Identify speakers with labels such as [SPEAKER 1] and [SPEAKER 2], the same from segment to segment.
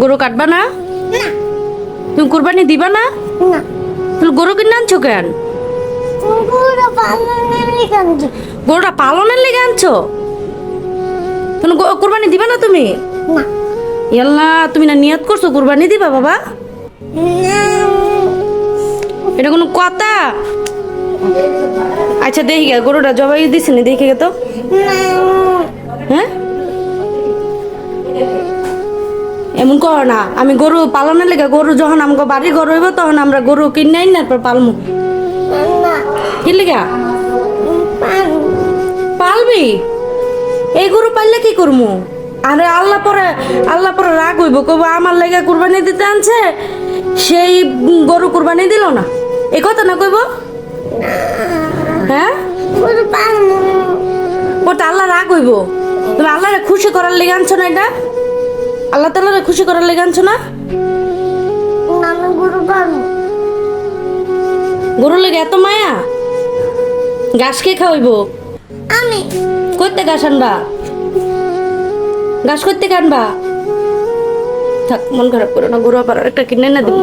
[SPEAKER 1] গরু কাটবা না? তুমি কুরবানি দিবা না? তুমি গরু কিনে আনছো কেন? গরুটা পালনের লেগে আনছো। তুমি কুরবানি দিবা না তুমি? ইয়াল্লা তুমি না নিয়ত করছ কুরবানি দিবা বাবা? এটা কোনো কথা? আচ্ছা দেখি গরুটা জবাই দিছি না দেখি গে তো। হ্যাঁ? এমন কর না, আমি গরু পালনের লেগে গরু যখন আমাকে বাড়ি গরু হইব তখন আমরা গরু কিনে আইন তারপর পালমু।
[SPEAKER 2] না
[SPEAKER 1] কি লেগা?
[SPEAKER 2] পাল
[SPEAKER 1] পালবি? এই গরু পাললে কি করমু? আরে আল্লাহ পরে আল্লাহ পরে রাগ হইব কব আমার লেগে কুরবানি দিতে আনছে, সেই গরু কুরবানি দিল না। এই কথা না কইব? হ্যাঁ?
[SPEAKER 2] পুরো
[SPEAKER 1] ওটা আল্লাহ রাগ হইব। তুমি আল্লাহরে খুশি করার লেগে আনছো না এটা? আল্লাহ তাআলারে খুশি করার লেগে আনছো না?
[SPEAKER 2] আমি গুরু
[SPEAKER 1] লেগে এত মায়া? ঘাস কে খাওয়াইব?
[SPEAKER 2] আমি।
[SPEAKER 1] করতে ঘাস আনবা? ঘাস করতে আনবা? থাক মন খারাপ করো না গরু আবার একটা কিনে না দিব।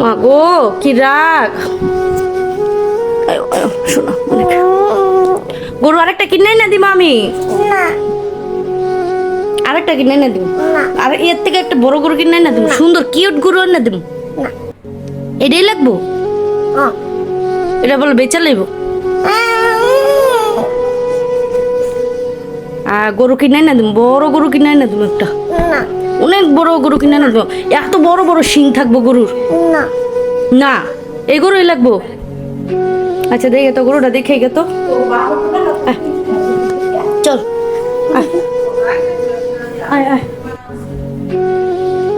[SPEAKER 1] মা গো কি রাগ। শোনো। গরু আরেকটা কিনে না দিব আমি।
[SPEAKER 2] না।
[SPEAKER 1] আরেকটা কিনে না। দিব আর এর থেকে একটা বড় গরু কিনে না। দিব সুন্দর কিউট গরু এনে দিব এটাই লাগবো? এটা বলে বেচা লইব? আর গরু কিনে না দিব বড় গরু কিনে না দিব একটা। অনেক বড় গরু কিনে না দিব এত বড় বড় শিং থাকব গরুর।
[SPEAKER 2] না।
[SPEAKER 1] না এই গরুই লাগবো। আচ্ছা দেখে তো গরুটা দেখে গে তো চল। আয় আয়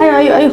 [SPEAKER 1] আয় আয় আয়